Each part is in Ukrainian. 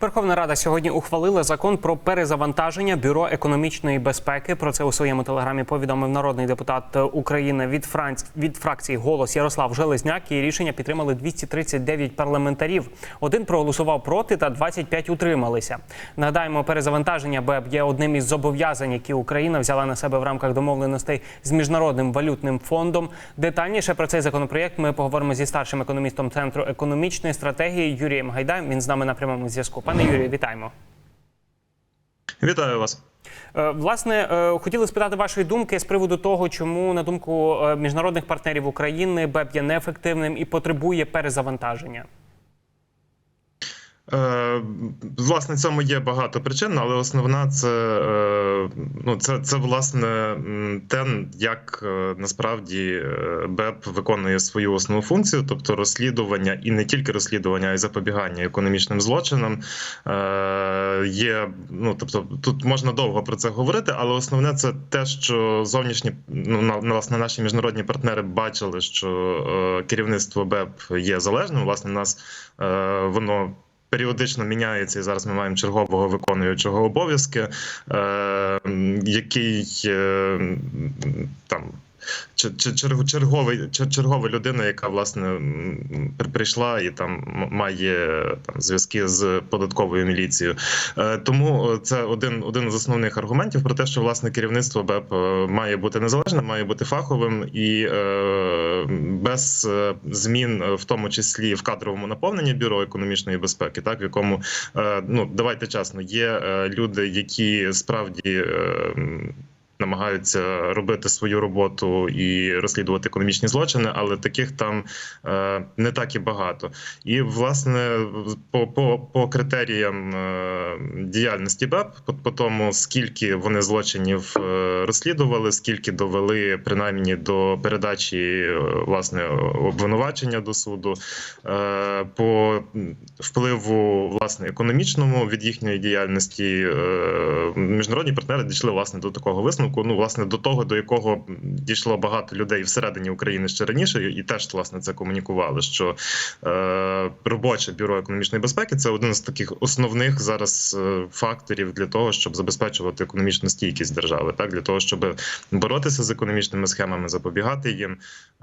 Верховна Рада сьогодні ухвалила закон про перезавантаження бюро економічної безпеки. Про це у своєму телеграмі повідомив народний депутат України від Франц... від фракції Голос Ярослав Железняк. І рішення підтримали 239 парламентарів. Один проголосував проти та 25 утрималися. Нагадаємо, перезавантаження БЕБ є одним із зобов'язань, які Україна взяла на себе в рамках домовленостей з міжнародним валютним фондом. Детальніше про цей законопроєкт ми поговоримо зі старшим економістом центру економічної стратегії Юрієм Гайдаєм. Він з нами на прямому зв'язку. Пане Юрію, вітаємо. Вітаю вас. Е, Власне, е, хотіли спитати вашої думки з приводу того, чому на думку е, міжнародних партнерів України БЕП є неефективним і потребує перезавантаження. Е, власне, цьому є багато причин, але основна це е, ну це, це власне те, як е, насправді БЕП виконує свою основну функцію, тобто розслідування і не тільки розслідування, а й запобігання економічним злочинам. Є ну тобто, тут можна довго про це говорити, але основне це те, що зовнішні ну власне наші міжнародні партнери бачили, що керівництво БЕП є залежним. Власне, нас воно періодично міняється, і зараз ми маємо чергового виконуючого обов'язки, е, який е, там. Чер- чер- чер- черговий чергова людина, яка власне прийшла і там має там зв'язки з податковою міліцією. Е, Тому е, це один один з основних аргументів про те, що власне керівництво БЕП е, має бути незалежним, має бути фаховим і без змін, в тому числі в кадровому наповненні бюро економічної безпеки, так в якому ну давайте чесно, є люди, які справді. Намагаються робити свою роботу і розслідувати економічні злочини, але таких там е, не так і багато. І власне по по, по критеріям е, діяльності БЕП, по, по тому скільки вони злочинів е, розслідували, скільки довели принаймні до передачі е, власне обвинувачення до суду, е, по впливу власне економічному від їхньої діяльності е, міжнародні партнери дійшли власне до такого висновку. Ну власне до того, до якого дійшло багато людей всередині України ще раніше, і теж власне це комунікували. Що е, робоче бюро економічної безпеки це один з таких основних зараз е, факторів для того, щоб забезпечувати економічну стійкість держави, так для того, щоб боротися з економічними схемами, запобігати їм.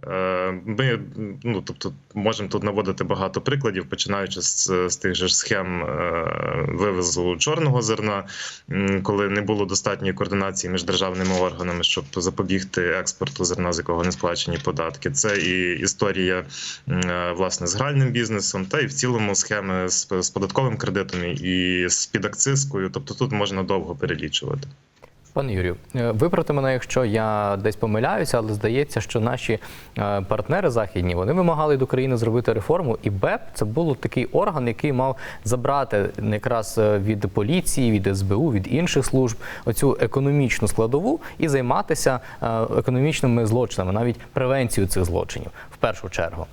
Е, Ми ну тобто можемо тут наводити багато прикладів, починаючи з, з тих же схем е, вивозу чорного зерна, коли не було достатньої координації між державними органами, щоб запобігти експорту зерна, з якого не сплачені податки. Це і історія е, власне з гральним бізнесом, та і в цілому схеми з, податковим кредитом і з підакцизкою. Тобто тут можна довго перелічувати. Пане Юрію, е, виправте мене, якщо я десь помиляюся, але здається, що наші е, партнери західні вони вимагали від України зробити реформу, і БЕП це був такий орган, який мав забрати якраз е, від поліції, від СБУ, від інших служб оцю економічну складову і займатися економічними злочинами, навіть превенцією цих злочинів в першу чергу.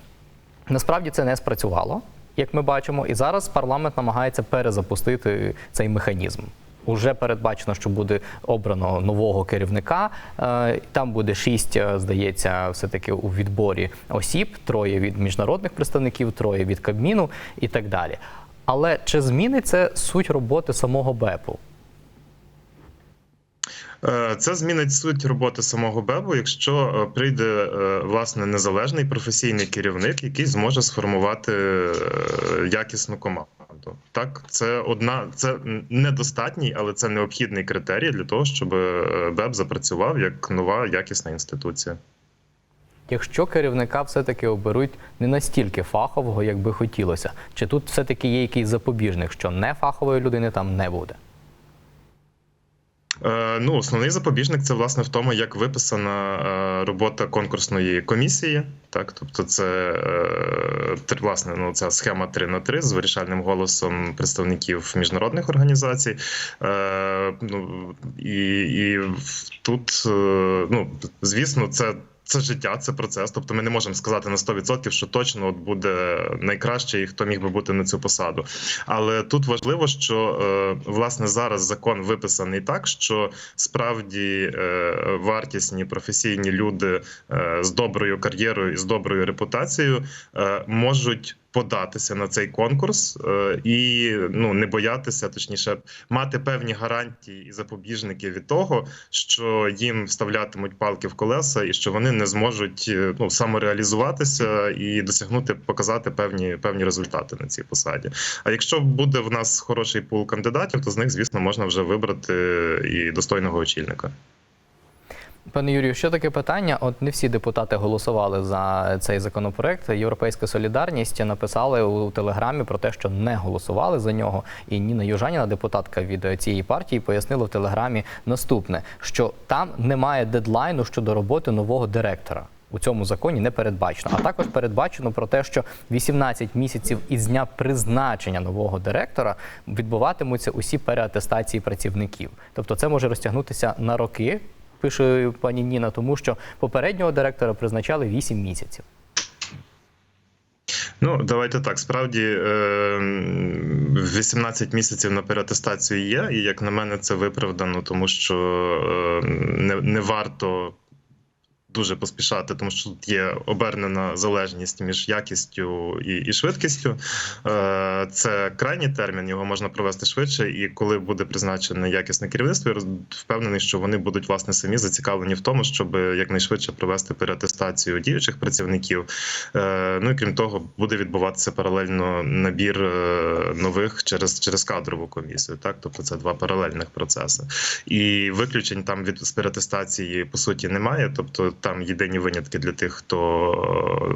Насправді це не спрацювало, як ми бачимо, і зараз парламент намагається перезапустити цей механізм. Уже передбачено, що буде обрано нового керівника. Е, Там буде шість, е, здається, все-таки у відборі осіб: троє від міжнародних представників, троє від Кабміну і так далі. Але чи зміниться суть роботи самого БЕПу? Е, Це змінить суть роботи самого БЕБу, якщо прийде власне незалежний професійний керівник, який зможе сформувати якісну команду. Так, це одна, це недостатній, але це необхідний критерій для того, щоб е, БЕБ запрацював як нова якісна інституція. Якщо керівника все-таки оберуть не настільки фахового, як би хотілося, чи тут все-таки є якийсь запобіжник, що не фахової людини там не буде? Е, Ну, основний запобіжник це власне в тому, як виписана е, робота конкурсної комісії. Так, тобто, це е, власне ну, ця схема 3 на 3 з вирішальним голосом представників міжнародних організацій. Ну і, і тут, ну звісно, це. Це життя, це процес. Тобто, ми не можемо сказати на 100%, що точно от буде найкраще і хто міг би бути на цю посаду. Але тут важливо, що е, власне зараз закон виписаний так, що справді е, вартісні професійні люди е, з доброю кар'єрою і з доброю репутацією можуть податися на цей конкурс е, і ну не боятися, точніше, мати певні гарантії і запобіжники від того, що їм вставлятимуть палки в колеса, і що вони не зможуть е, ну самореалізуватися і досягнути показати певні певні результати на цій посаді. А якщо буде в нас хороший пул кандидатів, то з них, звісно, можна вже вибрати і достойного очільника. Пане Юрію, ще таке питання. От не всі депутати голосували за цей законопроект. Європейська солідарність написали у телеграмі про те, що не голосували за нього. І Ніна Южаніна, депутатка від цієї партії, пояснила в телеграмі наступне: що там немає дедлайну щодо роботи нового директора. У цьому законі не передбачено. А також передбачено про те, що 18 місяців із дня призначення нового директора відбуватимуться усі переатестації працівників. Тобто це може розтягнутися на роки, пише пані Ніна, тому що попереднього директора призначали 8 місяців. Ну, давайте так. Справді е, 18 місяців на переатестацію є, і як на мене, це виправдано, тому що е, не, не варто. Дуже поспішати, тому що тут є обернена залежність між якістю і, і швидкістю. Е, Це крайній термін, його можна провести швидше. І коли буде призначене якісне керівництво, я впевнений, що вони будуть власне самі зацікавлені в тому, щоб якнайшвидше провести переатестацію діючих працівників. Е, Ну і крім того, буде відбуватися паралельно набір е, нових через, через кадрову комісію. Так, тобто це два паралельних процеси. І виключень там від переатестації по суті немає. Тобто там єдині винятки для тих, хто,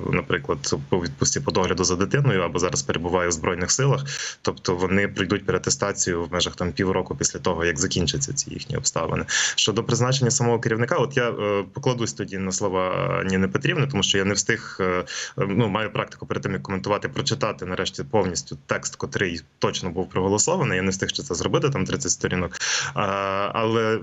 е, наприклад, по відпустці по догляду за дитиною або зараз перебуває в збройних силах. Тобто вони прийдуть переатестацію в межах там півроку після того, як закінчаться ці їхні обставини. Щодо призначення самого керівника, от я е, покладусь тоді на слова Ніни Петрівни, тому що я не встиг е, ну маю практику перед тим, як коментувати, прочитати нарешті повністю текст, котрий точно був проголосований. Я не встиг ще це зробити, там 30 сторінок. Але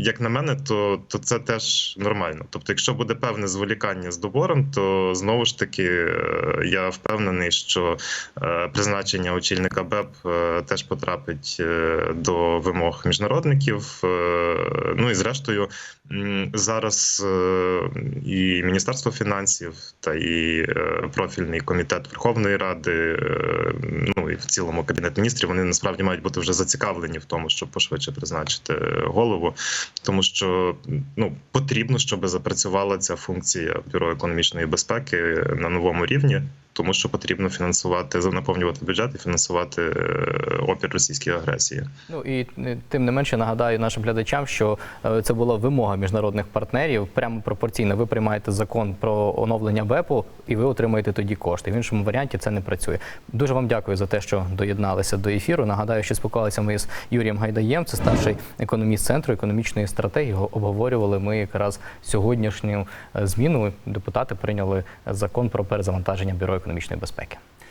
як на мене, то, то це теж нормально. Тобто, якщо буде певне зволікання з добором, то знову ж таки е, я впевнений, що е, призначення очільника БЕП е, теж потрапить до вимог міжнародників. Ну і зрештою, зараз і Міністерство фінансів та і профільний комітет Верховної Ради, ну і в цілому кабінет міністрів, вони насправді мають бути вже зацікавлені в тому, щоб пошвидше призначити голову, тому що ну потрібно, щоб запрацювала ця функція бюро економічної безпеки на новому рівні. Тому що потрібно фінансувати, наповнювати бюджет і фінансувати е, опір російській агресії. Ну і е, тим не менше нагадаю нашим глядачам, що е, це була вимога міжнародних партнерів. Прямо пропорційно. Ви приймаєте закон про оновлення БЕПу, і ви отримаєте тоді кошти. В іншому варіанті це не працює. Дуже вам дякую за те, що доєдналися до ефіру. Нагадаю, що спілкувалися ми з Юрієм Гайдаєм, це старший економіст центру економічної стратегії. Обговорювали ми якраз сьогоднішню зміну. Депутати прийняли закон про перезавантаження бюро економічної безпеки.